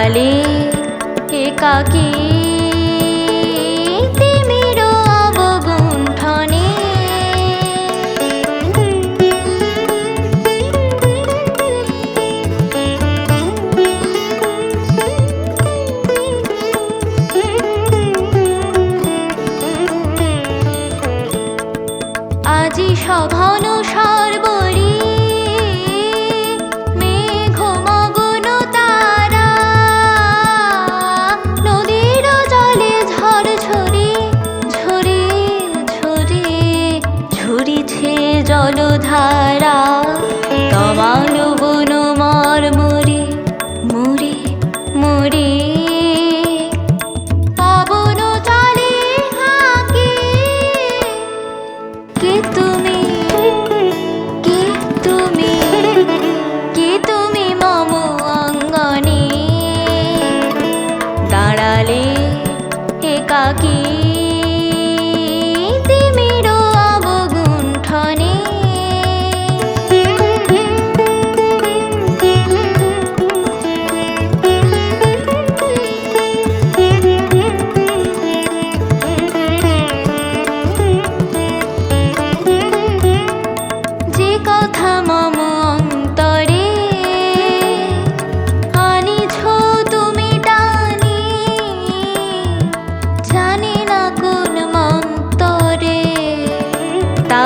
দাঁড়ালে একাকী আজি সঘন সর্বরি জলধারা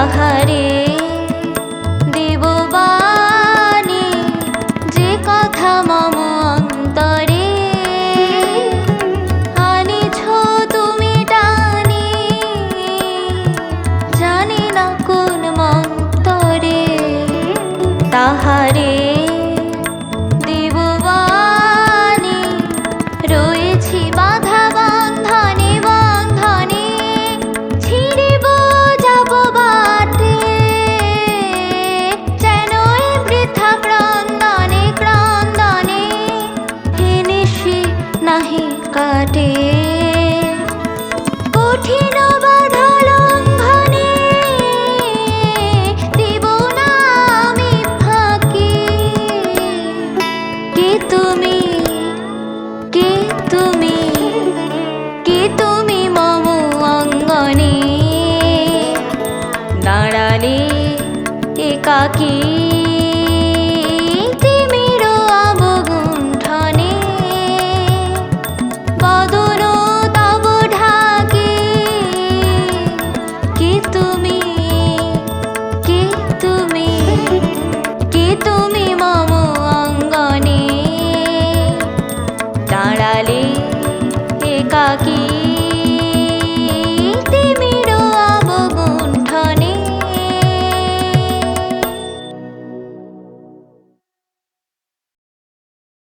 তাহারে দেববাণী যে কথা মম অন্তরে। আনিছ তুমি টানি জানি না কোন মন্তরে। তাহারে কাটে কঠিন বাধা লঙ্ঘনে দিব না আমি ফাঁকি। কে তুমি? কে তুমি? কে তুমি মম অঙ্গনে? দাঁড়ালে একাকী ाणाले एकाकी